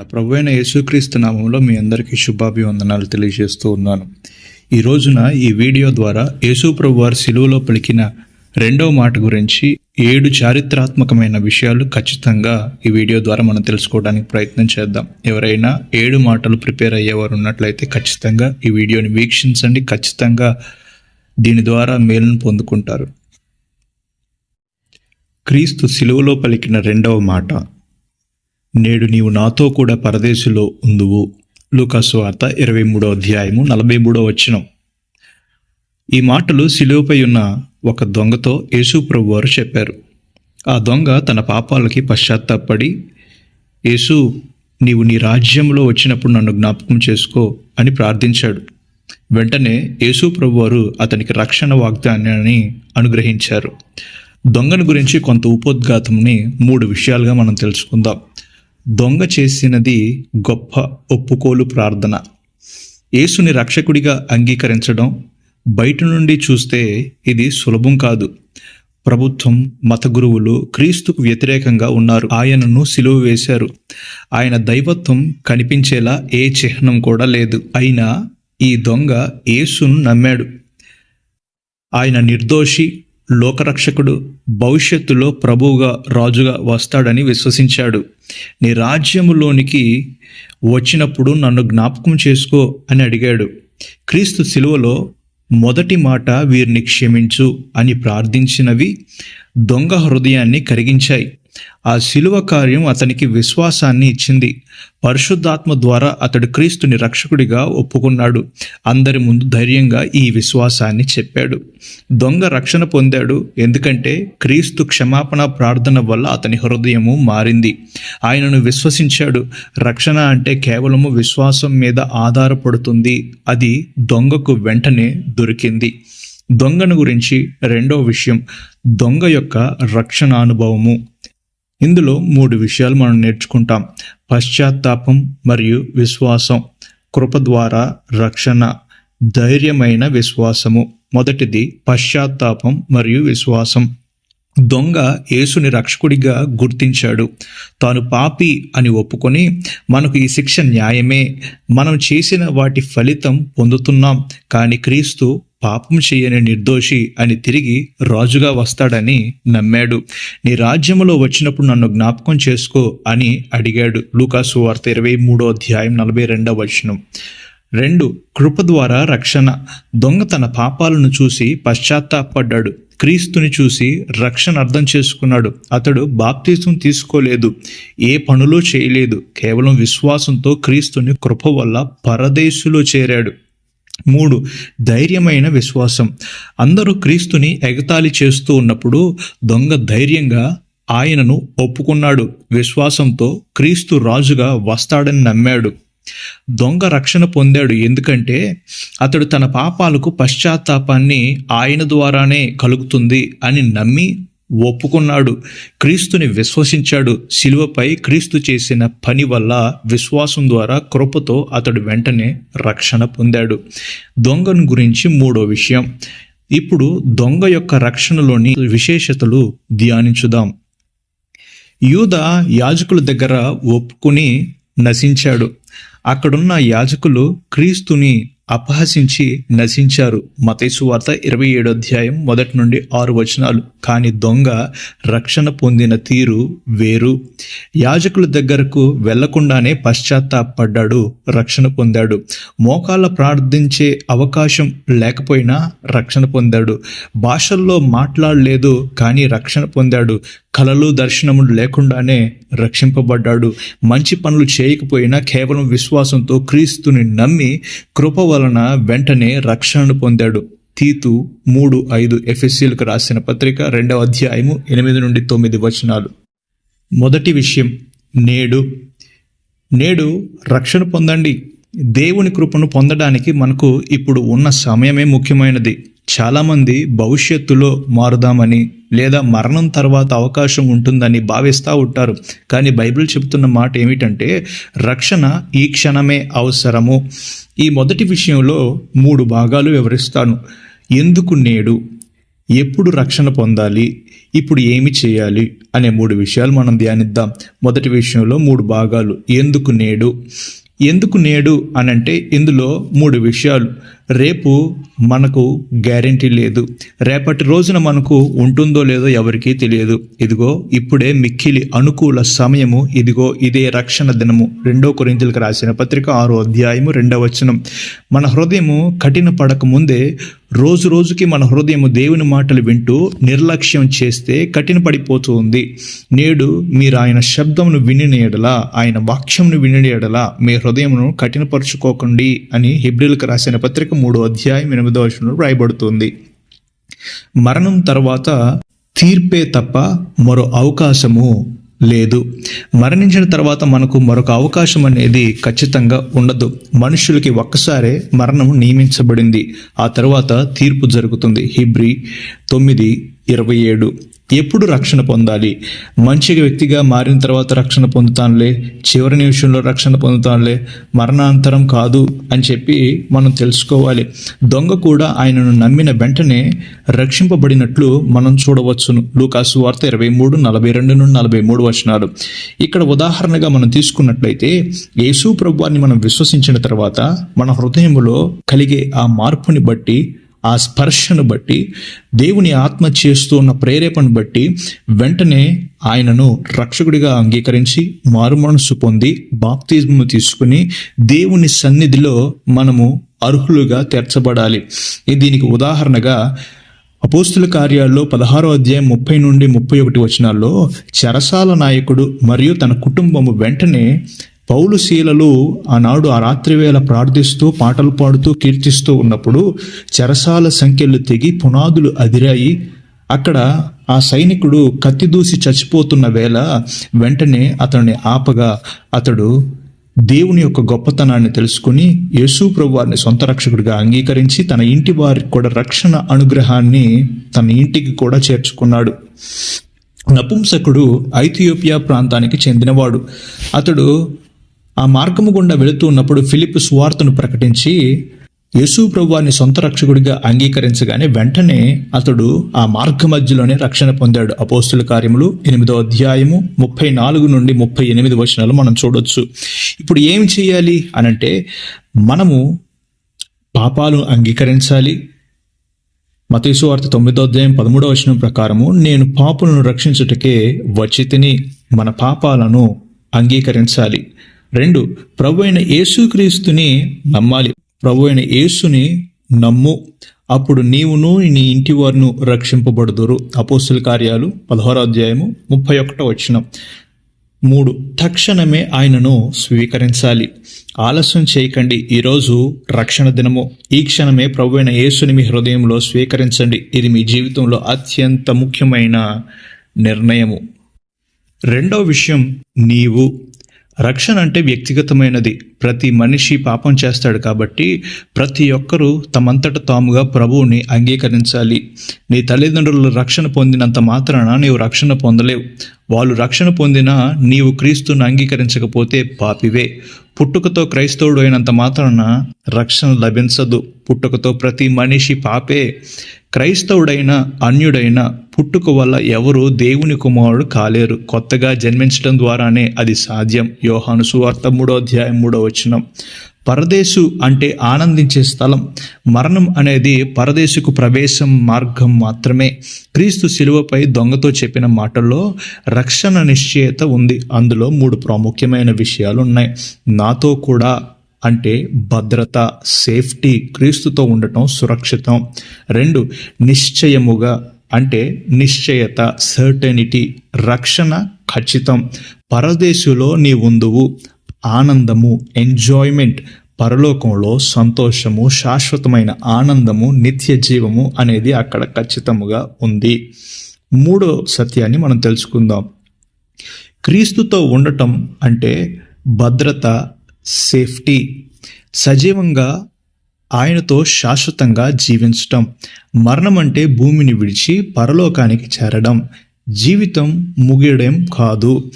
నా ప్రభు అయిన యేసుక్రీస్తు నామంలో మీ అందరికీ శుభాభివందనాలు తెలియజేస్తూ ఉన్నాను. ఈ రోజున ఈ వీడియో ద్వారా యేసు ప్రభు వారు సిలువలో పలికిన రెండవ మాట గురించి ఏడు చారిత్రాత్మకమైన విషయాలు ఖచ్చితంగా ఈ వీడియో ద్వారా మనం తెలుసుకోవడానికి ప్రయత్నం చేద్దాం. ఎవరైనా ఏడు మాటలు ప్రిపేర్ అయ్యేవారు ఉన్నట్లయితే ఖచ్చితంగా ఈ వీడియోని వీక్షించండి. ఖచ్చితంగా దీని ద్వారా మేలును పొందుకుంటారు. క్రీస్తు సిలువలో పలికిన రెండవ మాట నేడు నీవు నాతో కూడా పరదేశులో ఉందువు. లూకాసువార్త ఇరవై మూడో అధ్యాయము నలభై మూడో వచనం. ఈ మాటలు సిలువపై ఉన్న ఒక దొంగతో యేసు ప్రభు వారు చెప్పారు. ఆ దొంగ తన పాపాలకి పశ్చాత్తాపడి యేసు నీవు నీ రాజ్యంలో వచ్చినప్పుడు నన్ను జ్ఞాపకం చేసుకో అని ప్రార్థించాడు. వెంటనే యేసు ప్రభు వారు అతనికి రక్షణ వాగ్దానాన్ని అనుగ్రహించారు. దొంగను గురించి కొంత ఉపోద్ఘాతంని మూడు విషయాలుగా మనం తెలుసుకుందాం. దొంగ చేసినది గొప్ప ఒప్పుకోలు ప్రార్థన. యేసుని రక్షకుడిగా అంగీకరించడం బయట నుండి చూస్తే ఇది సులభం కాదు. ప్రభుత్వం మత గురువులు క్రీస్తుకు వ్యతిరేకంగా ఉన్నారు. ఆయనను సిలువ వేశారు. ఆయన దైవత్వం కనిపించేలా ఏ చిహ్నం కూడా లేదు. అయినా ఈ దొంగ యేసును నమ్మాడు. ఆయన నిర్దోషి లోకరక్షకుడు భవిష్యత్తులో ప్రభువుగా రాజుగా వస్తాడని విశ్వసించాడు. నీ రాజ్యములోనికి వచ్చినప్పుడు నన్ను జ్ఞాపకం చేసుకో అని అడిగాడు. క్రీస్తు శిలువలో మొదటి మాట వీరిని క్షమించు అని ప్రార్థించినవి దొంగ హృదయాన్ని కరిగించాయి. ఆ శిలువ కార్యం అతనికి విశ్వాసాన్ని ఇచ్చింది. పరిశుద్ధాత్మ ద్వారా అతడు క్రీస్తుని రక్షకుడిగా ఒప్పుకున్నాడు. అందరి ముందు ధైర్యంగా ఈ విశ్వాసాన్ని చెప్పాడు. దొంగ రక్షణ పొందాడు. ఎందుకంటే క్రీస్తు క్షమాపణ ప్రార్థన వల్ల అతని హృదయము మారింది. ఆయనను విశ్వసించాడు. రక్షణ అంటే కేవలము విశ్వాసం మీద ఆధారపడుతుంది. అది దొంగకు వెంటనే దొరికింది. దొంగను గురించి రెండో విషయం. దొంగ యొక్క రక్షణ అనుభవము ఇందులో మూడు విషయాలు మనం నేర్చుకుంటాం. పశ్చాత్తాపం మరియు విశ్వాసం కృప ద్వారా రక్షణ ధైర్యమైన విశ్వాసము. మొదటిది పశ్చాత్తాపం మరియు విశ్వాసం. దొంగ యేసుని రక్షకుడిగా గుర్తించాడు. తాను పాపి అని ఒప్పుకొని మనకు ఈ శిక్ష న్యాయమే. మనం చేసిన వాటి ఫలితం పొందుతున్నాం. కానీ క్రీస్తు పాపం చేయని నిర్దోషి అని తిరిగి రాజుగా వస్తాడని నమ్మాడు. నీ రాజ్యంలో వచ్చినప్పుడు నన్ను జ్ఞాపకం చేసుకో అని అడిగాడు. లూకాసు వార్త ఇరవై మూడో అధ్యాయం నలభై రెండవ వచనం. రెండు కృప ద్వారా రక్షణ. దొంగ తన పాపాలను చూసి పశ్చాత్తాపడ్డాడు. క్రీస్తుని చూసి రక్షణ అర్థం చేసుకున్నాడు. అతడు బాప్తీసం తీసుకోలేదు. ఏ పనులు చేయలేదు. కేవలం విశ్వాసంతో క్రీస్తుని కృప వల్ల పరదేశులో చేరాడు. మూడు ధైర్యమైన విశ్వాసం. అందరూ క్రీస్తుని ఎగతాళి చేస్తూ ఉన్నప్పుడు దొంగ ధైర్యంగా ఆయనను ఒప్పుకున్నాడు. విశ్వాసంతో క్రీస్తు రాజుగా వస్తాడని నమ్మాడు. దొంగ రక్షణ పొందాడు. ఎందుకంటే అతడు తన పాపాలకు పశ్చాత్తాపాన్ని ఆయన ద్వారానే కలుగుతుంది అని నమ్మి ఒప్పుకున్నాడు. క్రీస్తుని విశ్వసించాడు. శిలువపై క్రీస్తు చేసిన పని వల్ల విశ్వాసం ద్వారా కృపతో అతడు వెంటనే రక్షణ పొందాడు. దొంగను గురించి మూడో విషయం. ఇప్పుడు దొంగ యొక్క రక్షణలోని విశేషతలు ధ్యానించుదాం. యూద యాజకుల దగ్గర ఒప్పుకుని నశించాడు. అక్కడున్న యాజకులు క్రీస్తుని అపహసించి నశించారు. మతేసువార్త ఇరవై ఏడు అధ్యాయం మొదటి నుండి ఆరు వచనాలు. కానీ దొంగ రక్షణ పొందిన తీరు వేరు. యాజకుల దగ్గరకు వెళ్ళకుండానే పశ్చాత్తాపడ్డాడు రక్షణ పొందాడు. మోకాళ్ళ ప్రార్థించే అవకాశం లేకపోయినా రక్షణ పొందాడు. భాషల్లో మాట్లాడలేదు కానీ రక్షణ పొందాడు. కలలు దర్శనములు లేకుండానే రక్షింపబడ్డాడు. మంచి పనులు చేయకపోయినా కేవలం విశ్వాసంతో క్రీస్తుని నమ్మి కృప వలన వెంటనే రక్షణను పొందాడు. తీతు మూడు ఐదు ఎఫ్ఎస్సీలకు రాసిన పత్రిక రెండవ అధ్యాయము ఎనిమిది నుండి తొమ్మిది వచనాలు. మొదటి విషయం నేడు. నేడు రక్షణ పొందండి. దేవుని కృపను పొందడానికి మనకు ఇప్పుడు ఉన్న సమయమే ముఖ్యమైనది. చాలామంది భవిష్యత్తులో మారుదామని లేదా మరణం తర్వాత అవకాశం ఉంటుందని భావిస్తూ ఉంటారు. కానీ బైబిల్ చెబుతున్న మాట ఏమిటంటే రక్షణ ఈ క్షణమే అవసరము. ఈ మొదటి విషయంలో మూడు భాగాలు వివరిస్తాను. ఎందుకు నేడు? ఎప్పుడు రక్షణ పొందాలి? ఇప్పుడు ఏమి చేయాలి? అనే మూడు విషయాలు మనం ధ్యానిద్దాం. మొదటి విషయంలో మూడు భాగాలు. ఎందుకు నేడు? ఎందుకు నేడు అనంటే ఇందులో మూడు విషయాలు. రేపు మనకు గ్యారంటీ లేదు. రేపటి రోజున మనకు ఉంటుందో లేదో ఎవరికీ తెలియదు. ఇదిగో ఇప్పుడే మిక్కిలి అనుకూల సమయము. ఇదిగో ఇదే రక్షణ దినము. రెండో కొరింతలకు రాసిన పత్రిక ఆరో అధ్యాయము రెండవ వచనం. మన హృదయము కఠిన పడక ముందే రోజు రోజుకి మన హృదయము దేవుని మాటలు వింటూ నిర్లక్ష్యం చేస్తే కఠిన ఉంది నేడు మీరు ఆయన శబ్దమును వినిన ఆయన వాక్యంను వినిన మీ హృదయమును కఠినపరుచుకోకండి అని హిబ్రిల్కి రాసిన పత్రిక మూడో అధ్యాయం ఎనిమిదో వచనంలో రాయబడుతుంది మరణం తర్వాత తీర్పే తప్ప మరో అవకాశము లేదు. మరణించిన తర్వాత మనకు మరొక అవకాశం అనేది ఖచ్చితంగా ఉండదు. మనుషులకి ఒక్కసారే మరణం నియమించబడింది. ఆ తర్వాత తీర్పు జరుగుతుంది. హిబ్రి తొమ్మిది ఇరవై ఏడు. ఎప్పుడు రక్షణ పొందాలి? మంచి వ్యక్తిగా మారిన తర్వాత రక్షణ పొందుతానులే? చివరి నిమిషంలో రక్షణ పొందుతానులే? మరణాంతరం కాదు అని చెప్పి మనం తెలుసుకోవాలి. దొంగ కూడా ఆయనను నమ్మిన వెంటనే రక్షింపబడినట్లు మనం చూడవచ్చును. లూకాసు వార్త ఇరవై మూడు నలభై రెండు నుండి నలభై మూడు వచనాలు. ఇక్కడ ఉదాహరణగా మనం తీసుకున్నట్లయితే యేసు ప్రభువాన్ని మనం విశ్వసించిన తర్వాత మన హృదయంలో కలిగే ఆ మార్పుని బట్టి ఆ స్పర్శను బట్టి దేవుని ఆత్మ చేస్తూ ఉన్న ప్రేరేపణ బట్టి వెంటనే ఆయనను రక్షకుడిగా అంగీకరించి మారుమనసు పొంది బాప్తిజము తీసుకుని దేవుని సన్నిధిలో మనము అర్హులుగా తీర్చబడాలి. దీనికి ఉదాహరణగా అపోస్తుల కార్యాల్లో పదహారో అధ్యాయం ముప్పై నుండి ముప్పై ఒకటి వచనాల్లో చెరసాల నాయకుడు మరియు తన కుటుంబము వెంటనే పౌలు శీలలు ఆనాడు ఆ రాత్రి వేళ ప్రార్థిస్తూ పాటలు పాడుతూ కీర్తిస్తూ ఉన్నప్పుడు చెరసాల సంఖ్యలు తెగి పునాదులు అదిరాయి. అక్కడ ఆ సైనికుడు కత్తి దూసి చచ్చిపోతున్న వేళ వెంటనే అతన్ని ఆపగా అతడు దేవుని యొక్క గొప్పతనాన్ని తెలుసుకుని యేసు ప్రభు వారిని సొంత రక్షకుడిగా అంగీకరించి తన ఇంటి వారికి కూడా రక్షణ అనుగ్రహాన్ని తన ఇంటికి కూడా చేర్చుకున్నాడు. నపుంసకుడు ఐథియోపియా ప్రాంతానికి చెందినవాడు. అతడు ఆ మార్గము గుండా వెళుతూ ఉన్నప్పుడు ఫిలిప్ సువార్తను ప్రకటించి యేసు ప్రభువాన్ని సొంత రక్షకుడిగా అంగీకరించగానే వెంటనే అతడు ఆ మార్గ మధ్యలోనే రక్షణ పొందాడు. అపోస్తుల కార్యములు ఎనిమిదో అధ్యాయము ముప్పై నాలుగు నుండి ముప్పై ఎనిమిది వచనాలు మనం చూడొచ్చు. ఇప్పుడు ఏం చేయాలి అనంటే మనము పాపాలు అంగీకరించాలి. మతీసు వార్త తొమ్మిదో అధ్యాయం పదమూడో వచనం ప్రకారము నేను పాపులను రక్షించుటకే వచ్చి మన పాపాలను అంగీకరించాలి. రెండు ప్రభు అయిన యేసుక్రీస్తుని నమ్మాలి. ప్రభు అయిన యేసుని నమ్ము. అప్పుడు నీవును నీ ఇంటి వారును రక్షింపబడుదురు. అపోస్తుల కార్యాలు పదహారో అధ్యాయము ముప్పై ఒకటో వచ్చిన మూడు తక్షణమే ఆయనను స్వీకరించాలి. ఆలస్యం చేయకండి. ఈరోజు రక్షణ దినము. ఈ క్షణమే ప్రభు అయిన యేసుని మీ హృదయంలో స్వీకరించండి. ఇది మీ జీవితంలో అత్యంత ముఖ్యమైన నిర్ణయము. రెండవ విషయం నీవు రక్షణ అంటే వ్యక్తిగతమైనది. ప్రతి మనిషి పాపం చేస్తాడు కాబట్టి ప్రతి ఒక్కరూ తమంతట తాముగా ప్రభువుని అంగీకరించాలి. నీ తల్లిదండ్రులు రక్షణ పొందినంత మాత్రాన నీవు రక్షణ పొందలేవు. వాళ్ళు రక్షణ పొందినా నీవు క్రీస్తును అంగీకరించకపోతే పాపివే. పుట్టుకతో క్రైస్తవుడు అయినంత మాత్రాన రక్షణ లభించదు. పుట్టుకతో ప్రతి మనిషి పాపే. క్రైస్తవుడైన అన్యుడైన పుట్టుక వల్ల ఎవరు దేవుని కుమారుడు కాలేరు. కొత్తగా జన్మించడం ద్వారానే అది సాధ్యం. యోహాను సువార్త మూడో అధ్యాయం మూడో వచనం. పరదేశు అంటే ఆనందించే స్థలం. మరణం అనేది పరదేశుకు ప్రవేశం మార్గం మాత్రమే. క్రీస్తు శిలువపై దొంగతో చెప్పిన మాటల్లో రక్షణ నిశ్చయత ఉంది. అందులో మూడు ప్రాముఖ్యమైన విషయాలు ఉన్నాయి నాతో కూడా అంటే భద్రత సేఫ్టీ క్రీస్తుతో ఉండటం సురక్షితం. రెండు నిశ్చయముగా అంటే నిశ్చయత సర్టెనిటీ రక్షణ ఖచ్చితం. పరదేశులో నీ ఉందువు ఆనందము ఎంజాయ్మెంట్ పరలోకంలో సంతోషము శాశ్వతమైన ఆనందము నిత్య జీవము అనేది అక్కడ ఖచ్చితముగా ఉంది. మూడో సత్యాన్ని మనం తెలుసుకుందాం. క్రీస్తుతో ఉండటం అంటే భద్రత సేఫ్టీ. సజీవంగా ఆయనతో శాశ్వతంగా జీవించటం. మరణం అంటే భూమిని విడిచి పరలోకానికి చేరడం. జీవితం ముగియడం కాదు.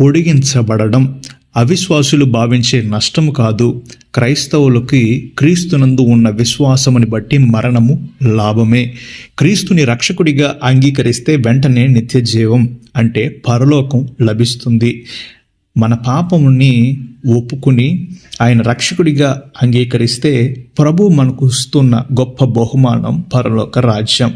పొడిగించబడడం. అవిశ్వాసులు భావించే నష్టము కాదు క్రైస్తవులకి క్రీస్తునందు ఉన్న విశ్వాసముని బట్టి మరణము లాభమే. క్రీస్తుని రక్షకుడిగా అంగీకరిస్తే వెంటనే నిత్య జీవం అంటే పరలోకం లభిస్తుంది. మన పాపముని ఒప్పుకుని ఆయన రక్షకుడిగా అంగీకరిస్తే ప్రభు మనకు ఇస్తున్న గొప్ప బహుమానం పరలోక రాజ్యం.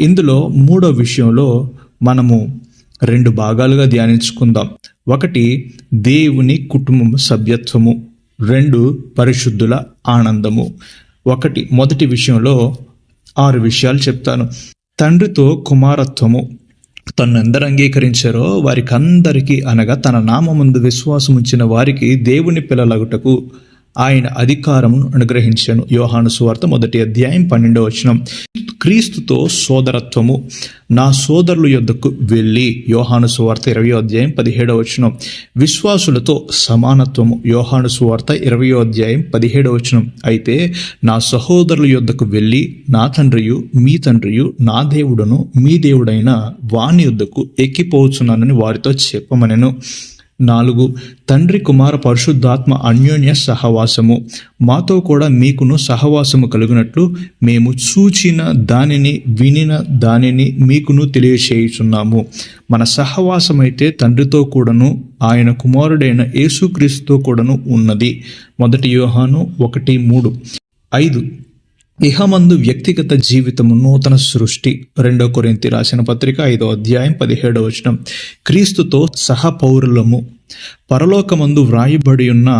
ఇందులో మూడో విషయంలో మనము రెండు భాగాలుగా ధ్యానించుకుందాం. ఒకటి దేవుని కుటుంబం సభ్యత్వము రెండు పరిశుద్ధుల ఆనందము. ఒకటి మొదటి విషయంలో ఆరు విషయాలు చెప్తాను. తండ్రితో కుమారత్వము. తను ఎందరు అంగీకరించారో వారికి అందరికీ అనగా తన నామముందు విశ్వాసం ఉంచిన వారికి దేవుని పిల్లలగుటకు ఆయన అధికారమును అనుగ్రహించాను. యోహాను సువార్త మొదటి అధ్యాయం పన్నెండో వచనం. క్రీస్తుతో సోదరత్వము. నా సోదరుల యొద్దకు వెళ్ళి యోహాను సువార్త ఇరవై అధ్యాయం పదిహేడవ వచనం. విశ్వాసులతో సమానత్వము. యోహాను సువార్త ఇరవై అధ్యాయం పదిహేడవ వచనం. అయితే నా సహోదరుల యొద్దకు వెళ్ళి నా తండ్రియు మీ తండ్రియు నా దేవుడును మీ దేవుడైన వాని యొద్దకు ఎక్కిపోవచ్చున్నానని వారితో చెప్పమనెను. నాలుగు తండ్రి కుమార పరిశుద్ధాత్మ అన్యోన్య సహవాసము. మాతో కూడా మీకును సహవాసము కలుగునట్లు మేము చూచిన దానిని వినిన దానిని మీకును తెలియచేయుచున్నాము. మన సహవాసమైతే తండ్రితో కూడాను ఆయన కుమారుడైన యేసుక్రీస్తుతో కూడాను ఉన్నది. మొదటి యోహాను ఒకటి మూడు. ఐదు ఇహమందు వ్యక్తిగత జీవితము నూతన సృష్టి. రెండో కొరింతి రాసిన పత్రిక ఐదో అధ్యాయం పదిహేడవ వచనం. క్రీస్తుతో సహపౌరులము పరలోకమందు వ్రాయబడి ఉన్న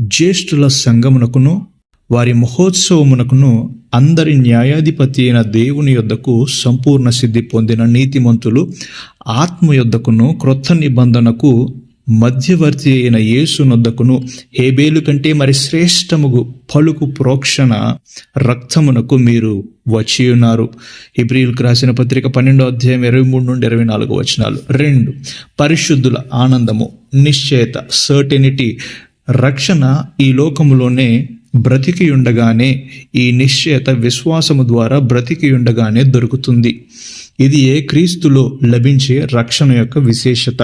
జ్యేష్ఠుల సంగమునకును వారి మహోత్సవమునకును అందరి న్యాయాధిపతి అయిన దేవుని యొద్దకు సంపూర్ణ సిద్ధి పొందిన నీతిమంతులు ఆత్మ యొద్దకును క్రొత్త నిబంధనకు మధ్యవర్తి అయిన యేసునొద్దకును హేబేలు కంటే మరి శ్రేష్టముగు పలుకు ప్రోక్షణ రక్తమునకు మీరు వచ్చి ఉన్నారు. హిబ్రిల్కి రాసిన పత్రిక పన్నెండో అధ్యాయం ఇరవై మూడు నుండి ఇరవై నాలుగు వచనాలు. రెండు పరిశుద్ధుల ఆనందము నిశ్చయత సర్టెనిటీ రక్షణ ఈ లోకములోనే బ్రతికి ఉండగానే ఈ నిశ్చయత విశ్వాసము ద్వారా బ్రతికి ఉండగానే దొరుకుతుంది. ఇది ఏ క్రీస్తులో లభించే రక్షణ యొక్క విశేషత?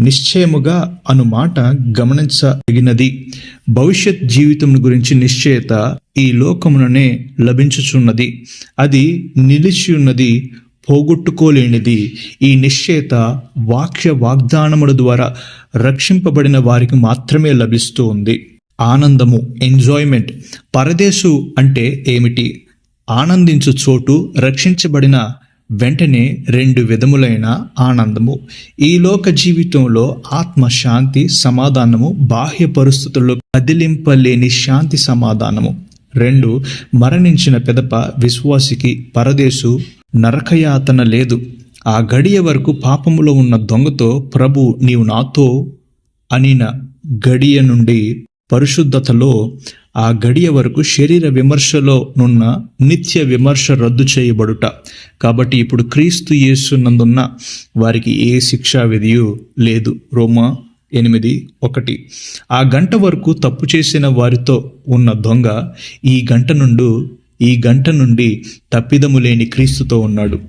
నిశ్చయముగా అను మాట గమనించదగినది. భవిష్యత్ జీవితం గురించి నిశ్చయత ఈ లోకముననే లభించుచున్నది. అది నిలిచి ఉన్నది పోగొట్టుకోలేనిది. ఈ నిశ్చయత వాక్య వాగ్దానముల ద్వారా రక్షింపబడిన వారికి మాత్రమే లభిస్తూ ఉంది ఆనందము ఎంజాయ్మెంట్ పరదేశు అంటే ఏమిటి? ఆనందించు చోటు రక్షించబడిన వెంటనే రెండు విధములైన ఆనందము. ఈ లోక జీవితంలో ఆత్మ శాంతి సమాధానము బాహ్య పరిస్థితుల్లో కదిలింపలేని శాంతి సమాధానము. రెండు మరణించిన పెదప విశ్వాసికి పరదేశు నరకయాతన లేదు. ఆ గడియ వరకు పాపములో ఉన్న దొంగతో ప్రభు నీవు నాతో అనిన గడియ నుండి పరిశుద్ధతలో ఆ గడియ వరకు శరీర విమర్శలో నున్న నిత్య విమర్శ రద్దు చేయబడుట. కాబట్టి ఇప్పుడు క్రీస్తు యేసునందున్న వారికి ఏ శిక్షా విధియు లేదు. రోమా ఎనిమిది ఒకటి. ఆ గంట వరకు తప్పు చేసిన వారితో ఉన్న దొంగ ఈ గంట నుండి ఈ గంట నుండి తప్పిదము లేని క్రీస్తుతో ఉన్నాడు.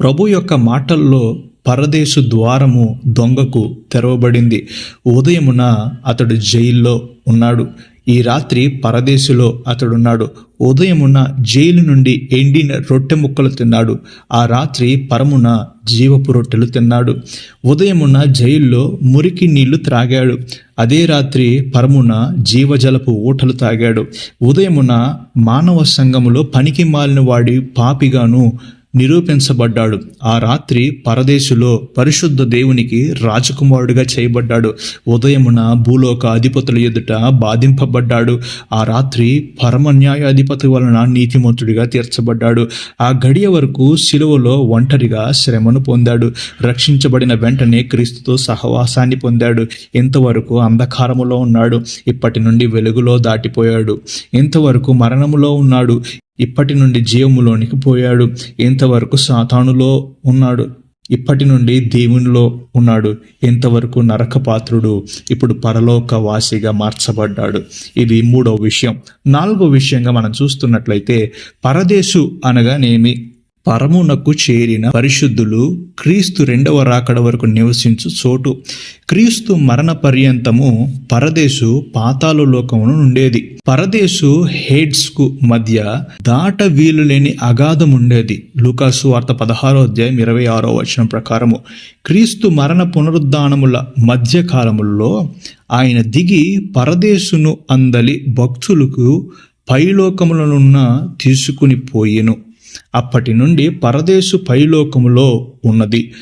ప్రభు యొక్క మాటల్లో పరదేశు ద్వారము దొంగకు తెరవబడింది. ఉదయమున అతడు జైల్లో ఉన్నాడు. ఈ రాత్రి పరదేశులో అతడున్నాడు. ఉదయమున జైలు నుండి ఎండిన రొట్టె ముక్కలు తిన్నాడు. ఆ రాత్రి పరమున జీవపు రొట్టెలు తిన్నాడు. ఉదయమున జైల్లో మురికి నీళ్ళు త్రాగాడు. అదే రాత్రి పరమున జీవజలపు ఊటలు తాగాడు. ఉదయమున మానవ సంఘములో పనికి మాలిన వాడి పాపిగాను నిరూపించబడ్డాడు. ఆ రాత్రి పరదేశులో పరిశుద్ధ దేవునికి రాజకుమారుడిగా చేయబడ్డాడు. ఉదయమున భూలోక అధిపతుల ఎదుట బాధింపబడ్డాడు. ఆ రాత్రి పరమ న్యాయాధిపతి వలన నీతిమంతుడిగా తీర్చబడ్డాడు. ఆ గడియ వరకు శిలువలో ఒంటరిగా శ్రమను పొందాడు. రక్షించబడిన వెంటనే క్రీస్తుతో సహవాసాన్ని పొందాడు. ఇంతవరకు అంధకారములో ఉన్నాడు. ఇప్పటి నుండి వెలుగులో దాటిపోయాడు. ఇంతవరకు మరణములో ఉన్నాడు. ఇప్పటి నుండి జీవములోనికి పోయాడు. ఎంతవరకు సాతానులో ఉన్నాడు? ఇప్పటి నుండి దేవునిలో ఉన్నాడు. ఎంతవరకు నరకపాత్రుడు? ఇప్పుడు పరలోక వాసిగా మార్చబడ్డాడు. ఇది మూడో విషయం. నాలుగో విషయంగా మనం చూస్తున్నట్లయితే పరదేశు అనగానేమి? పరమునకు చేరిన పరిశుద్ధులు క్రీస్తు రెండవ రాకడ వరకు నివసించు చోటు. క్రీస్తు మరణ పర్యంతము పరదేశు పాతాలు లోకమును ఉండేది పరదేశు హెడ్స్కు మధ్య దాట వీలు లేని అగాధం ఉండేది లూకాసు వార్త పదహారో అధ్యాయం ఇరవై ఆరో వచనం ప్రకారము. క్రీస్తు మరణ పునరుద్ధానముల మధ్య కాలములలో ఆయన దిగి పరదేశును అందలి భక్తులకు పైలోకములనున్న తీసుకుని పోయెను. అప్పటి నుండి పరదేశు పైలోకములో ఉన్నది.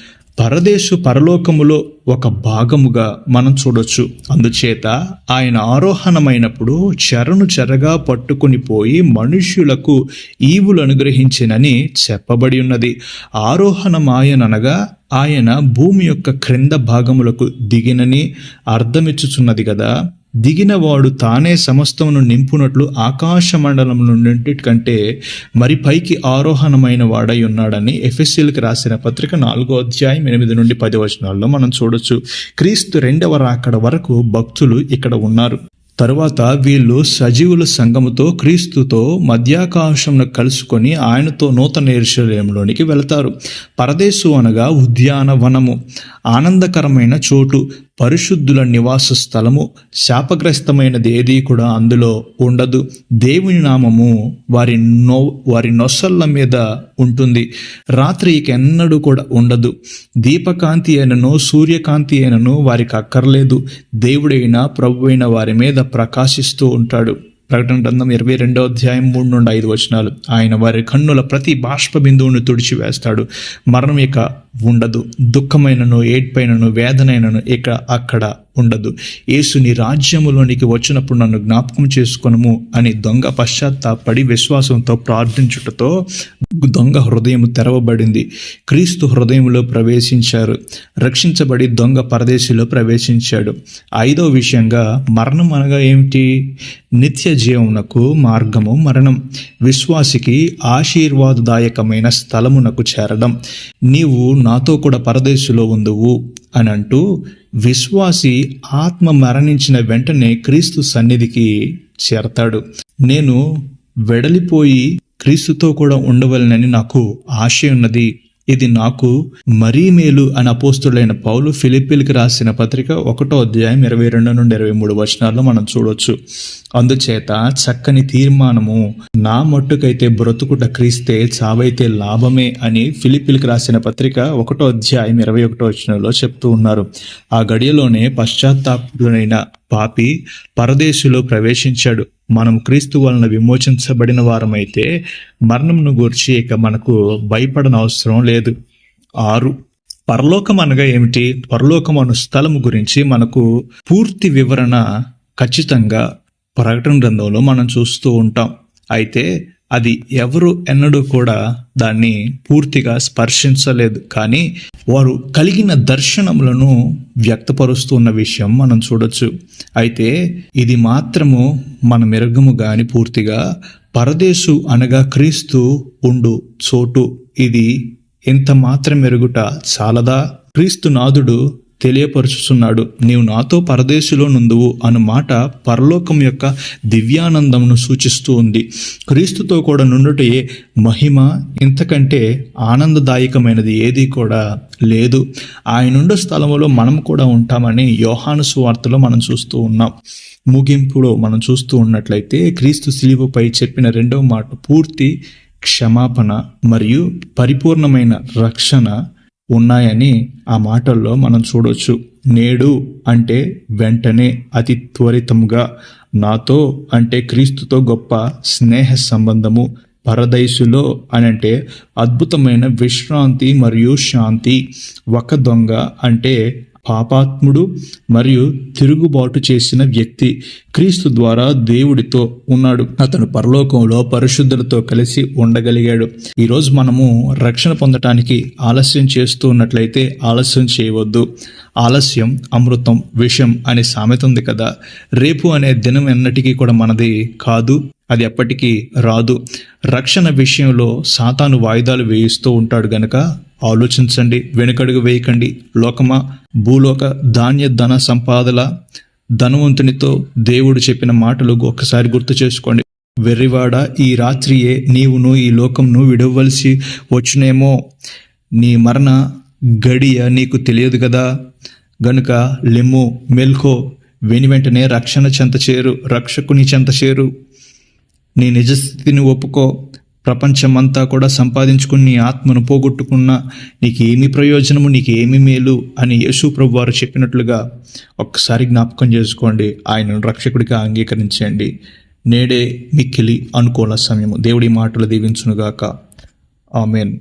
పరదేశు పరలోకములో ఒక భాగముగా మనం చూడొచ్చు. అందుచేత ఆయన ఆరోహణమైనప్పుడు చెరను చెరగా పట్టుకుని పోయి మనుష్యులకు ఈవులు అనుగ్రహించినని చెప్పబడి ఉన్నది. ఆరోహణమాయననగా ఆయన భూమి యొక్క క్రింద భాగములకు దిగినని అర్థమిచ్చుచున్నది కదా. దిగినవాడు తానే సమస్తమును నింపునట్లు ఆకాశ మండలం నుండింటికంటే మరి పైకి ఆరోహణమైన వాడై ఉన్నాడని ఎఫ్ఎస్సీలకు రాసిన పత్రిక నాలుగో అధ్యాయం ఎనిమిది నుండి పది వచనాల్లో మనం చూడొచ్చు. క్రీస్తు రెండవ రాకడ వరకు భక్తులు ఇక్కడ ఉన్నారు. తరువాత వీళ్ళు సజీవుల సంఘముతో క్రీస్తుతో మధ్యాకాశంను కలుసుకొని ఆయనతో నూతన ఎరుశలేంలోనికి వెళతారు. పరదేశు అనగా ఉద్యానవనము ఆనందకరమైన చోటు పరిశుద్ధుల నివాస స్థలము శాపగ్రస్తమైనది ఏదీ కూడా అందులో ఉండదు. దేవుని నామము వారి నో వారి నొసళ్ళ మీద ఉంటుంది. రాత్రి ఇక ఎన్నడూ కూడా ఉండదు. దీపకాంతి అయినను సూర్యకాంతి అయినను వారికి అక్కర్లేదు. దేవుడైన ప్రభు అయిన వారి మీద ప్రకాశిస్తూ ఉంటాడు. ప్రకటన గ్రంథం ఇరవై రెండో అధ్యాయం మూడు నుండి ఐదు వచనాలు. ఆయన వారి కన్నుల ప్రతి బాష్ప బిందువును తుడిచివేస్తాడు. మరణం ఇక ఉండదు. దుఃఖమైనను ఏడ్పైనను వేదనైనను ఇక అక్కడ ఉండదు. యేసు నీ రాజ్యములోనికి వచ్చినప్పుడు నన్ను జ్ఞాపకం చేసుకొనుము అని దొంగ పశ్చాత్తాపడి విశ్వాసంతో ప్రార్థించుటతో దొంగ హృదయం తెరవబడింది. క్రీస్తు హృదయంలో ప్రవేశించారు. రక్షించబడి దొంగ పరదేశిలో ప్రవేశించాడు. ఐదో విషయంగా మరణం అనగా ఏమిటి? నిత్య జీవమునకు మార్గము మరణం. విశ్వాసికి ఆశీర్వాదదాయకమైన స్థలమునకు చేరడం. నీవు నాతో కూడా పరదేశులో ఉందువు అని అంటూ విశ్వాసి ఆత్మ మరణించిన వెంటనే క్రీస్తు సన్నిధికి చేరతాడు. నేను వెడలిపోయి క్రీస్తుతో కూడా ఉండవలనని నాకు ఆశ ఉన్నది ఇది నాకు మరీ మేలు అని అపోస్తుడైన పౌలు ఫిలిపిల్కి రాసిన పత్రిక ఒకటో అధ్యాయం ఇరవై రెండు నుండి ఇరవై మూడు వచనాల్లో మనం చూడొచ్చు. అందుచేత చక్కని తీర్మానము నా మట్టుకైతే బ్రతుకుట క్రీస్తే చావైతే లాభమే అని ఫిలిపిల్కి రాసిన పత్రిక ఒకటో అధ్యాయం ఇరవై ఒకటో వచనంలో చెప్తూ ఉన్నారు. ఆ గడియలోనే పశ్చాత్తాపుడైన పాపి పరదేశులో ప్రవేశించాడు. మనం క్రీస్తు వలన విమోచించబడిన వారమైతే మరణంను గూర్చి ఇక మనకు భయపడన అవసరం లేదు. ఆరు. పరలోకం అనగా ఏమిటి? పరలోకం అను స్థలము గురించి మనకు పూర్తి వివరణ ఖచ్చితంగా ప్రకటన గ్రంథంలో మనం చూస్తూ ఉంటాం. అయితే అది ఎవరు ఎన్నడూ కూడా దాన్ని పూర్తిగా స్పర్శించలేదు. కానీ వారు కలిగిన దర్శనములను వ్యక్తపరుస్తున్న విషయం మనం చూడొచ్చు. అయితే ఇది మాత్రము మన మెరుగము గాని పూర్తిగా పరదేశు అనగా క్రీస్తు ఉండు చోటు. ఇది ఎంత మాత్రం మెరుగుట చాలదా? క్రీస్తు నాదుడు తెలియపరుచుచున్నాడు. నీవు నాతో పరదేశిలో నుందువు అను మాట పరలోకం యొక్క దివ్యానందమును సూచిస్తూ ఉంది. క్రీస్తుతో కూడా నుండుటే మహిమ ఇంతకంటే ఆనందదాయకమైనది ఏది కూడా లేదు. ఆయనుండే స్థలంలో మనం కూడా ఉంటామని యోహాను సువార్తలో మనం చూస్తూ ఉన్నాం. ముగింపులో మనం చూస్తూ ఉన్నట్లయితే క్రీస్తు శిలువపై చెప్పిన రెండవ మాట పూర్తి క్షమాపణ మరియు పరిపూర్ణమైన రక్షణ ఉన్నాయని ఆ మాటల్లో మనం చూడొచ్చు. నేడు అంటే వెంటనే అతి త్వరితంగా నాతో అంటే క్రీస్తుతో గొప్ప స్నేహ సంబంధము పరదైసులో అని అంటే అద్భుతమైన విశ్రాంతి మరియు శాంతి. ఒక దొంగ అంటే పాపాత్ముడు మరియు తిరుగుబాటు చేసిన వ్యక్తి క్రీస్తు ద్వారా దేవుడితో ఉన్నాడు. అతను పరలోకంలో పరిశుద్ధులతో కలిసి ఉండగలిగాడు. ఈరోజు మనము రక్షణ పొందటానికి ఆలస్యం చేస్తూ ఉన్నట్లయితే ఆలస్యం చేయవద్దు. ఆలస్యం అమృతం విషం అనే సామెత ఉంది కదా. రేపు అనే దినం ఎన్నటికీ కూడా మనది కాదు అది ఎప్పటికీ రాదు. రక్షణ విషయంలో సాతాను వాయిదాలు వేయిస్తూ ఉంటాడు గనక ఆలోచించండి వెనుకడుగు వేయకండి. లోకమా భూలోక ధాన్య ధన సంపాదల ధనవంతునితో దేవుడు చెప్పిన మాటలు ఒక్కసారి గుర్తు చేసుకోండి. వెర్రివాడ ఈ రాత్రియే నీవును ఈ లోకంను విడవలసి వచ్చునేమో. నీ మరణ గడియ నీకు తెలియదు కదా గనుక లెమ్ము మెల్కో వెని వెంటనే రక్షణ చెంత చేరు రక్షకుని చెంత చేరు. నీ నిజస్థితిని ఒప్పుకో. ప్రపంచమంతా కూడా సంపాదించుకుని నీ ఆత్మను పోగొట్టుకున్నా నీకు ఏమి ప్రయోజనము నీకు ఏమి మేలు అని యేసు ప్రభు వారు చెప్పినట్లుగా ఒక్కసారి జ్ఞాపకం చేసుకోండి. ఆయనను రక్షకుడిగా అంగీకరించండి. నేడే మిక్కిలి అనుకూల సమయము. దేవుడి మాటలు దీవించునుగాక. ఆమెన్.